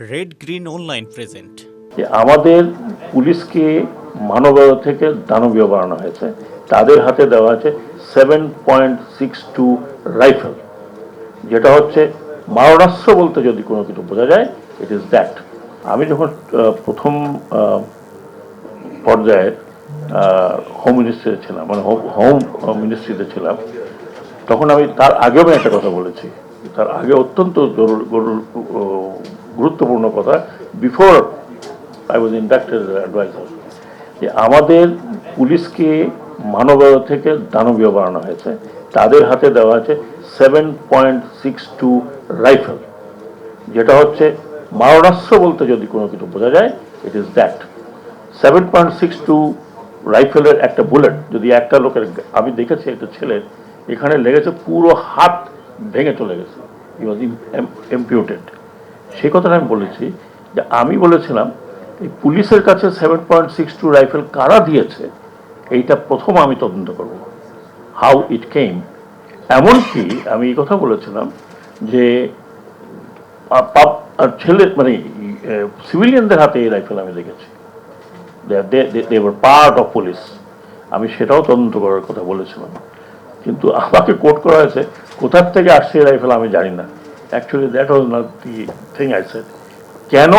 Red green online present আমাদের পুলিশকে মানবীয় থেকে দানবীয় বানানো হয়েছে তাদের হাতে দেওয়া আছে seven point six two rifle যেটা হচ্ছে মারণাস্ত্র বলতে যদি কোনো কিছু বোঝা যায় ইট ইজ দ্যাট আমি যখন প্রথম আহ, পর্যায়ে হোম মিনিস্ট্রিতে ছিলাম মানে হোম মিনিস্ট্রিতে ছিলাম তখন আমি তার আগেও আমি একটা কথা বলেছি। তার আগে অত্যন্ত জরুর- গরুর- গুরুত্বপূর্ণ কথা before I was inducted adviser যে আমাদের পুলিশকে মানবীয় থেকে দানবীয় বানানো হয়েছে, তাদের হাতে দেওয়া আছে seven point six two rifle যেটা হচ্ছে মারণাস্ত্র বলতে যদি কোনো কিছু বোঝা যায় it is that seven point six two রাইফেলের একটা বুলেট যদি একটা লোকের, আমি দেখেছি একটা ছেলের এখানে লেগেছে পুরো হাত ভেঙে চলে গেছে ই ওয়াজ এমপিউটেড সেই কথাটা আমি বলেছি যে আমি বলেছিলাম, এই পুলিশের কাছে seven point six two rifle কারা দিয়েছে, এইটা প্রথম আমি তদন্ত করব। হাউ ইট কেম এমনকি আমি এই কথা বলেছিলাম যে ছেলে মানে সিভিলিয়ানদের হাতে এই রাইফেল আমি দেখেছি। দেওয়ার পার্ট অফ পুলিশ আমি সেটাও তদন্ত করার কথা বলেছিলাম। কিন্তু আমাকে কোর্ট করা হয়েছে, কোথার থেকে আসছে এই রাইফেল আমি জানি না। Actually that was not the thing I said কেন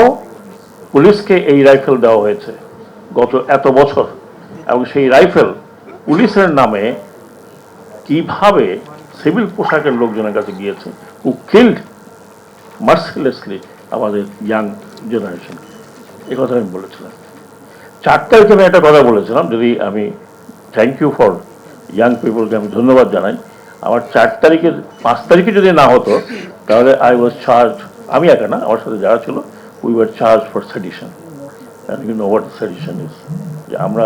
পুলিশকে এই রাইফেল দেওয়া হয়েছে? গত এত বছর। এবং সেই রাইফেল পুলিশের নামে কীভাবে সিভিল পোশাকের লোকজনের কাছে গিয়েছে? হু কিল্ড মার্সিলেসলি আমাদের ইয়াং জেনারেশন এই কথা আমি বলেছিলাম। চার তারিখে আমি একটা কথা বলেছিলাম, যদি আমি থ্যাংক ইউ ফর ইয়াং পিপলকে আমি ধন্যবাদ জানাই। আমার চার তারিখের, পাঁচ তারিখে যদি না হতো, তাহলে আই ওয়াজ চার্জ আমি একা না, আমার সাথে যারা ছিল we were charge for sedition you know sedition যে আমরা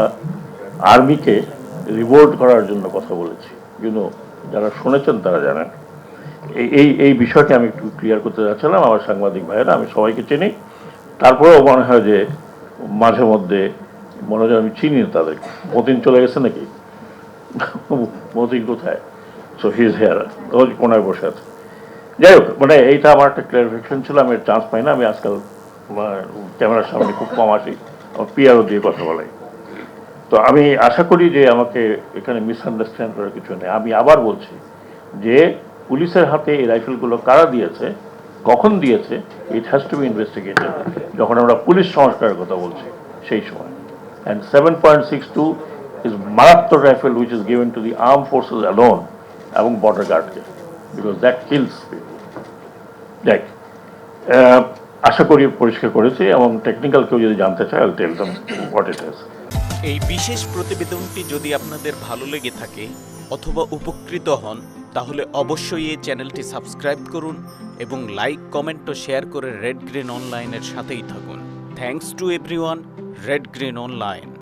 আর্মিকে রিভোল্ট করার জন্য কথা বলেছি। ইউনো যারা শুনেছেন তারা জানেন। এই এই বিষয়টি আমি একটু ক্লিয়ার করতে যাচ্ছিলাম, আমার সাংবাদিক ভাইয়েরা, আমি সবাইকে চিনি। তারপরেও মনে হয় যে মাঝে মধ্যে, মনে হয় আমি চিনি না তাদের। মতিন চলে গেছে নাকি? মতিন কোথায়? সো হিজ হেয়ার ওই কোনায় বসে আছে। যাই হোক মানে এইটা আমার একটা ক্লারিফিকেশন ছিল, আমি চান্স পাই না, আমি আজকাল ক্যামেরার সামনে খুব কম আসি পিআরও দিয়ে কথা বলাই। তো আমি আশা করি যে আমাকে এখানে মিসআন্ডারস্ট্যান্ড করার কিছু নেই। আমি আবার বলছি যে পুলিশের হাতে এই রাইফেলগুলো কারা দিয়েছে, কখন দিয়েছে it has to be investigated যখন আমরা পুলিশ সংস্কারের কথা বলছি সেই সময়। And seven point six two is মারাত্মক rifle which is given to the arm forces alone এবং বর্ডার গার্ডকে বিকজ দ্যাট কিলস দেখ আশা করি পরিষ্কার করেছি, এবং টেকনিক্যাল কেউ যদি জানতে চায় I tell what it is এই বিশেষ প্রতিবেদনটি যদি আপনাদের ভালো লেগে থাকে অথবা উপকৃত হন, তাহলে অবশ্যই এই চ্যানেলটি সাবস্ক্রাইব করুন এবং লাইক, কমেন্ট ও শেয়ার করে রেড গ্রিন অনলাইনের সাথেই থাকুন। Thanks to everyone Red Green Online